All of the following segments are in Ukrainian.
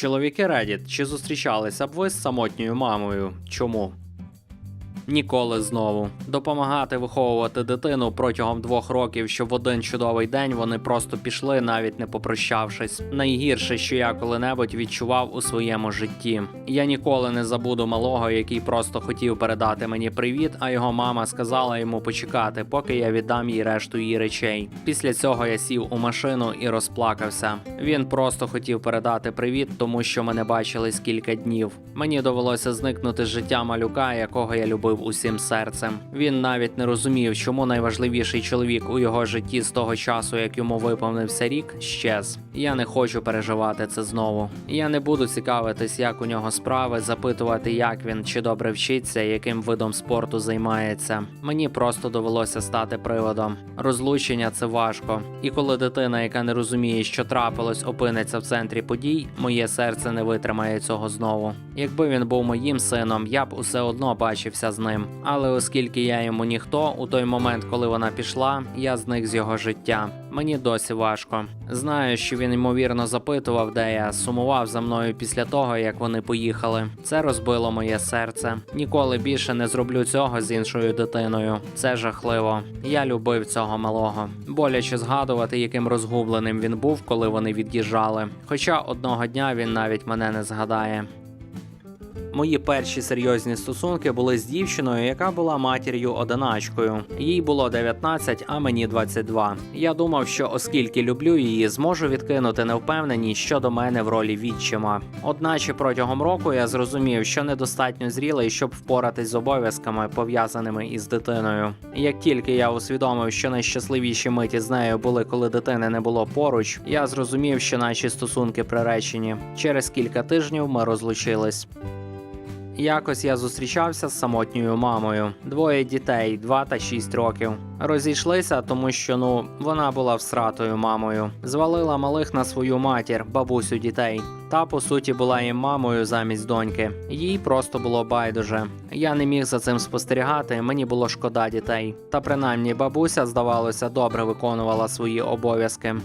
Чоловіки Reddit, чи зустрічалися б ви з самотньою мамою? Чому? Ніколи знову допомагати виховувати дитину протягом двох років, щоб в один чудовий день вони просто пішли, навіть не попрощавшись. Найгірше, що я коли-небудь відчував у своєму житті. Я ніколи не забуду малого, який просто хотів передати мені привіт, а його мама сказала йому почекати, поки я віддам їй решту її речей. Після цього я сів у машину і розплакався. Він просто хотів передати привіт, тому що ми не бачились кілька днів. Мені довелося зникнути з життя малюка, якого я любив усім серцем. Він навіть не розумів, чому найважливіший чоловік у його житті з того часу, як йому виповнився рік, щез. Я не хочу переживати це знову. Я не буду цікавитись, як у нього справи, запитувати, як він чи добре вчиться, яким видом спорту займається. Мені просто довелося стати приводом. Розлучення це важко. І коли дитина, яка не розуміє, що трапилось, опиниться в центрі подій, моє серце не витримає цього знову. Якби він був моїм сином, я б усе одно бачився з ним. Але оскільки я йому ніхто, у той момент, коли вона пішла, я зник з його життя. Мені досі важко. Знаю, що він ймовірно запитував, де я сумував за мною після того, як вони поїхали. Це розбило моє серце. Ніколи більше не зроблю цього з іншою дитиною. Це жахливо. Я любив цього малого. Боляче згадувати, яким розгубленим він був, коли вони від'їжджали. Хоча одного дня він навіть мене не згадає. Мої перші серйозні стосунки були з дівчиною, яка була матір'ю одиначкою. Їй було 19, а мені 22. Я думав, що оскільки люблю її, зможу відкинути невпевненість щодо мене в ролі відчима. Одначе протягом року я зрозумів, що недостатньо зрілий, щоб впоратись з обов'язками, пов'язаними із дитиною. Як тільки я усвідомив, що найщасливіші миті з нею були, коли дитини не було поруч, я зрозумів, що наші стосунки приречені. Через кілька тижнів ми розлучились. Якось я зустрічався з самотньою мамою. Двоє дітей, 2 та 6 років. Розійшлися, тому що ну вона була всратою мамою. Звалила малих на свою матір, бабусю дітей. Та по суті була їм мамою замість доньки. Їй просто було байдуже. Я не міг за цим спостерігати. Мені було шкода дітей. Та принаймні бабуся, здавалося, добре виконувала свої обов'язки.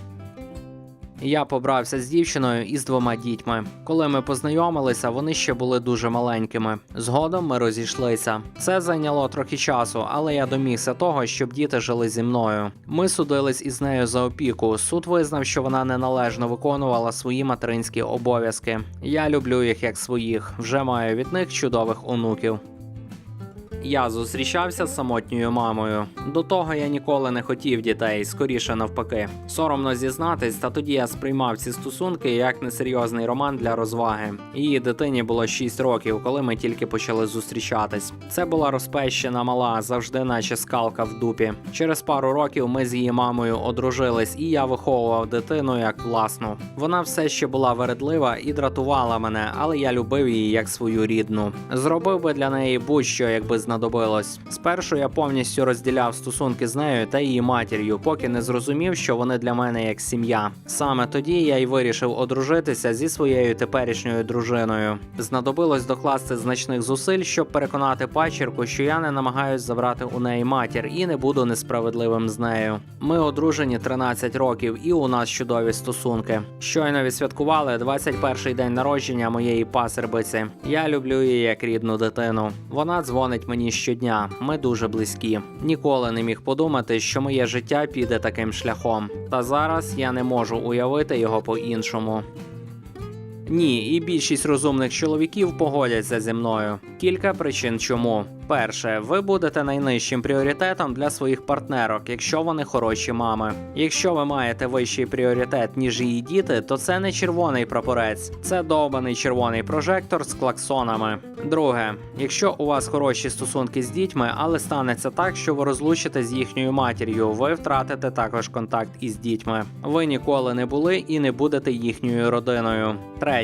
Я побрався з дівчиною і з двома дітьми. Коли ми познайомилися, вони ще були дуже маленькими. Згодом ми розійшлися. Це зайняло трохи часу, але я домігся того, щоб діти жили зі мною. Ми судились із нею за опіку. Суд визнав, що вона неналежно виконувала свої материнські обов'язки. Я люблю їх як своїх. Вже маю від них чудових онуків. Я зустрічався з самотньою мамою. До того я ніколи не хотів дітей, скоріше навпаки. Соромно зізнатись, та тоді я сприймав ці стосунки як несерйозний роман для розваги. Її дитині було 6 років, коли ми тільки почали зустрічатись. Це була розпещена мала, завжди наче скалка в дупі. Через пару років ми з її мамою одружились, і я виховував дитину як власну. Вона все ще була вередлива і дратувала мене, але я любив її як свою рідну. Зробив би для неї будь-що, якби знадобилось. Спершу я повністю розділяв стосунки з нею та її матір'ю, поки не зрозумів, що вони для мене як сім'я. Саме тоді я й вирішив одружитися зі своєю теперішньою дружиною. Знадобилось докласти значних зусиль, щоб переконати пачерку, що я не намагаюсь забрати у неї матір і не буду несправедливим з нею. Ми одружені 13 років, і у нас чудові стосунки. Щойно відсвяткували 21-й день народження моєї пасербиці. Я люблю її як рідну дитину. Вона дзвонить мені щодня. Ми дуже близькі. Ніколи не міг подумати, що моє життя піде таким шляхом. Та зараз я не можу уявити його по-іншому. Ні, і більшість розумних чоловіків погодяться зі мною. Кілька причин чому. Перше, ви будете найнижчим пріоритетом для своїх партнерок, якщо вони хороші мами. Якщо ви маєте вищий пріоритет, ніж її діти, то це не червоний прапорець, це довбаний червоний прожектор з клаксонами. Друге, якщо у вас хороші стосунки з дітьми, але станеться так, що ви розлучите з їхньою матір'ю, ви втратите також контакт із дітьми. Ви ніколи не були і не будете їхньою родиною. Третє,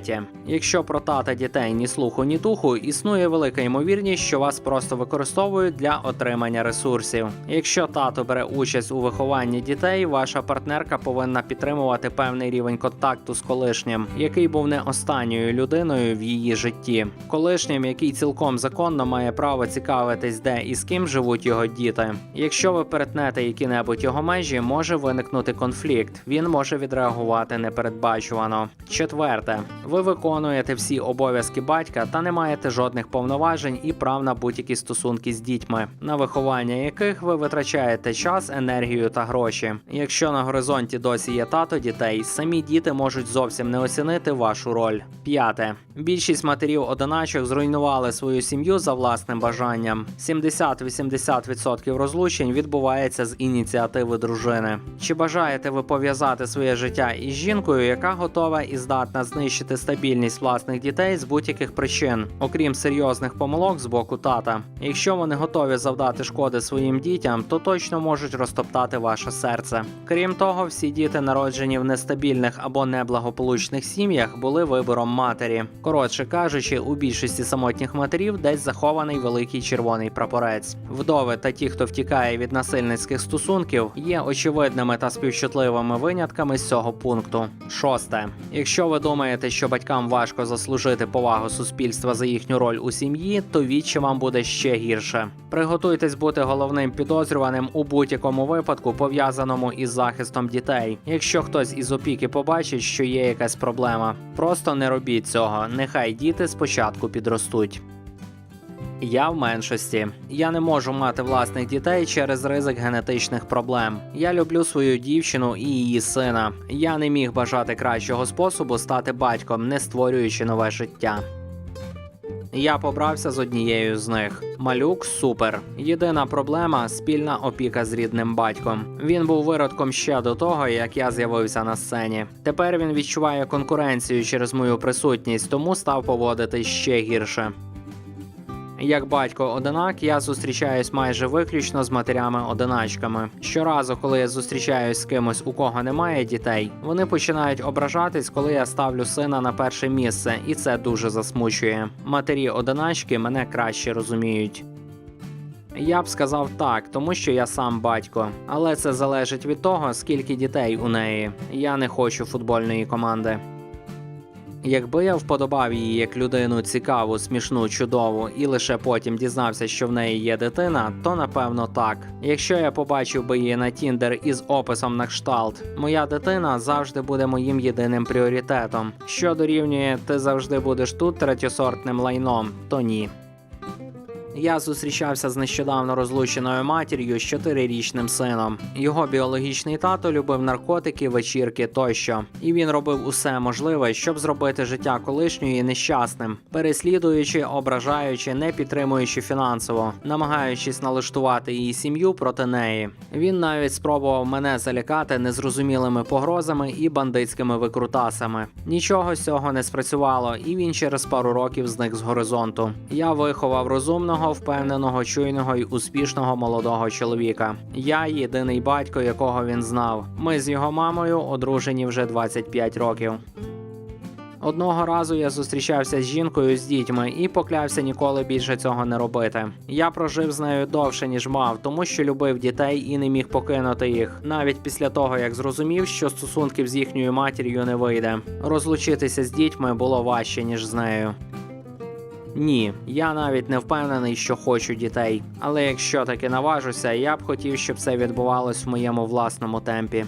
якщо про тата дітей ні слуху, ні духу, існує велика ймовірність, що вас просто використовують для отримання ресурсів. Якщо тато бере участь у вихованні дітей, ваша партнерка повинна підтримувати певний рівень контакту з колишнім, який був не останньою людиною в її житті. Колишнім, який цілком законно має право цікавитись, де і з ким живуть його діти. Якщо ви перетнете які-небудь його межі, може виникнути конфлікт. Він може відреагувати непередбачувано. Четверте, Ви виконуєте всі обов'язки батька та не маєте жодних повноважень і прав на будь-які стосунки з дітьми, на виховання яких ви витрачаєте час, енергію та гроші. Якщо на горизонті досі є тато дітей, самі діти можуть зовсім не оцінити вашу роль. П'яте. Більшість матерів одиначок зруйнували свою сім'ю за власним бажанням. 70-80% розлучень відбувається з ініціативи дружини. Чи бажаєте ви пов'язати своє життя із жінкою, яка готова і здатна знищити стабільність власних дітей з будь-яких причин, окрім серйозних помилок з боку тата? Якщо вони готові завдати шкоди своїм дітям, то точно можуть розтоптати ваше серце. Крім того, всі діти, народжені в нестабільних або неблагополучних сім'ях, були вибором матері. Коротше кажучи, у більшості самотніх матерів десь захований великий червоний прапорець. Вдови та ті, хто втікає від насильницьких стосунків, є очевидними та співчутливими винятками з цього пункту. Шосте. Якщо ви думаєте, що батькам важко заслужити повагу суспільства за їхню роль у сім'ї, то відчі вам буде ще гірше. Приготуйтесь бути головним підозрюваним у будь-якому випадку, пов'язаному із захистом дітей. Якщо хтось із опіки побачить, що є якась проблема, просто не робіть цього. Нехай діти спочатку підростуть. Я в меншості. Я не можу мати власних дітей через ризик генетичних проблем. Я люблю свою дівчину і її сина. Я не міг бажати кращого способу стати батьком, не створюючи нове життя. Я побрався з однією з них. Малюк супер. Єдина проблема спільна опіка з рідним батьком. Він був виродком ще до того, як я з'явився на сцені. Тепер він відчуває конкуренцію через мою присутність, тому став поводити ще гірше. Як батько одинак, я зустрічаюсь майже виключно з матерями-одиначками. Щоразу, коли я зустрічаюсь з кимось, у кого немає дітей, вони починають ображатись, коли я ставлю сина на перше місце, і це дуже засмучує. Матері-одиначки мене краще розуміють. Я б сказав так, тому що я сам батько, але це залежить від того, скільки дітей у неї. Я не хочу футбольної команди. Якби я вподобав її як людину цікаву, смішну, чудову, і лише потім дізнався, що в неї є дитина, то напевно так. Якщо я побачив би її на Тіндер із описом на кшталт, моя дитина завжди буде моїм єдиним пріоритетом. Що дорівнює, ти завжди будеш тут третьосортним лайном, то ні. Я зустрічався з нещодавно розлученою матір'ю з чотирирічним сином. Його біологічний тато любив наркотики, вечірки тощо, і він робив усе можливе, щоб зробити життя колишньої нещасним, переслідуючи, ображаючи, не підтримуючи фінансово, намагаючись налаштувати її сім'ю проти неї. Він навіть спробував мене залякати незрозумілими погрозами і бандитськими викрутасами. Нічого з цього не спрацювало, і він через пару років зник з горизонту. Я виховав розумного, впевненого, чуйного й успішного молодого чоловіка. Я єдиний батько, якого він знав. Ми з його мамою одружені вже 25 років. Одного разу я зустрічався з жінкою з дітьми і поклявся ніколи більше цього не робити. Я прожив з нею довше ніж мав, тому що любив дітей і не міг покинути їх, навіть після того як зрозумів, що стосунків з їхньою матір'ю не вийде. Розлучитися з дітьми було важче ніж з нею. Ні, я навіть не впевнений, що хочу дітей. Але якщо таки наважуся, я б хотів, щоб це відбувалось в моєму власному темпі.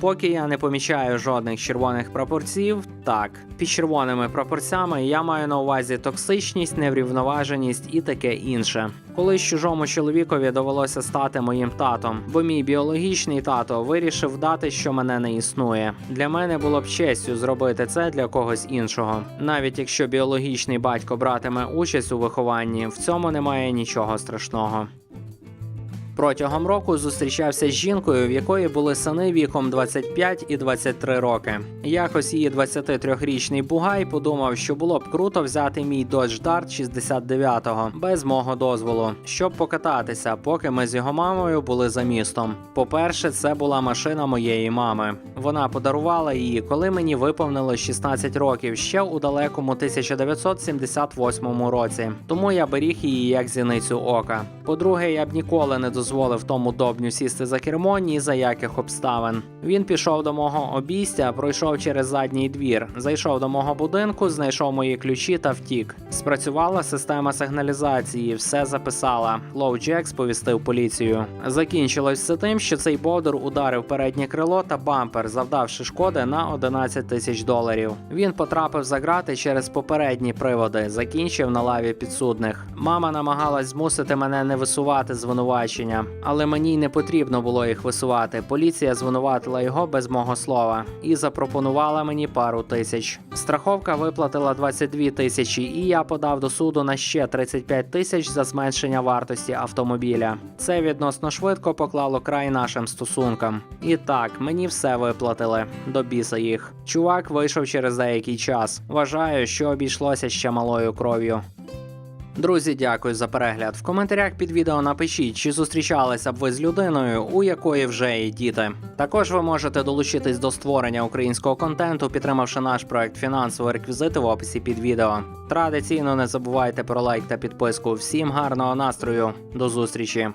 Поки я не помічаю жодних червоних прапорців, так, під червоними прапорцями я маю на увазі токсичність, неврівноваженість і таке інше. Колись чужому чоловікові довелося стати моїм татом, бо мій біологічний тато вирішив дати, що мене не існує. Для мене було б честю зробити це для когось іншого. Навіть якщо біологічний батько братиме участь у вихованні, в цьому немає нічого страшного. Протягом року зустрічався з жінкою, в якої були сини віком 25 і 23 роки. Якось її 23-річний бугай подумав, що було б круто взяти мій Dodge Dart 69-го без мого дозволу, щоб покататися, поки ми з його мамою були за містом. По-перше, це була машина моєї мами. Вона подарувала її, коли мені виповнило 16 років ще у далекому 1978 році. Тому я беріг її як зіницю ока. По-друге, я б ніколи не дозволив дозволив тому добню сісти за кермо ні за яких обставин. Він пішов до мого обійстя, пройшов через задній двір, зайшов до мого будинку, знайшов мої ключі та втік. Спрацювала система сигналізації, все записала. Лоу Джек сповістив поліцію. Закінчилось все тим, що цей бовдур ударив переднє крило та бампер, завдавши шкоди на 11 тисяч доларів. Він потрапив за грати через попередні приводи, закінчив на лаві підсудних. Мама намагалась змусити мене не висувати звинувачення, але мені не потрібно було їх висувати. Поліція звинуватила його без мого слова і запропонувала мені пару тисяч. Страховка виплатила 22 тисячі, і я подав до суду на ще 35 тисяч за зменшення вартості автомобіля. Це відносно швидко поклало край нашим стосункам. І так, мені все виплатили до біса їх. Чувак вийшов через деякий час. Вважаю, що обійшлося ще малою кров'ю. Друзі, дякую за перегляд. В коментарях під відео напишіть, чи зустрічалися б ви з людиною, у якої вже є діти. Також ви можете долучитись до створення українського контенту, підтримавши наш проект фінансові реквізити в описі під відео. Традиційно не забувайте про лайк та підписку. Всім гарного настрою, до зустрічі!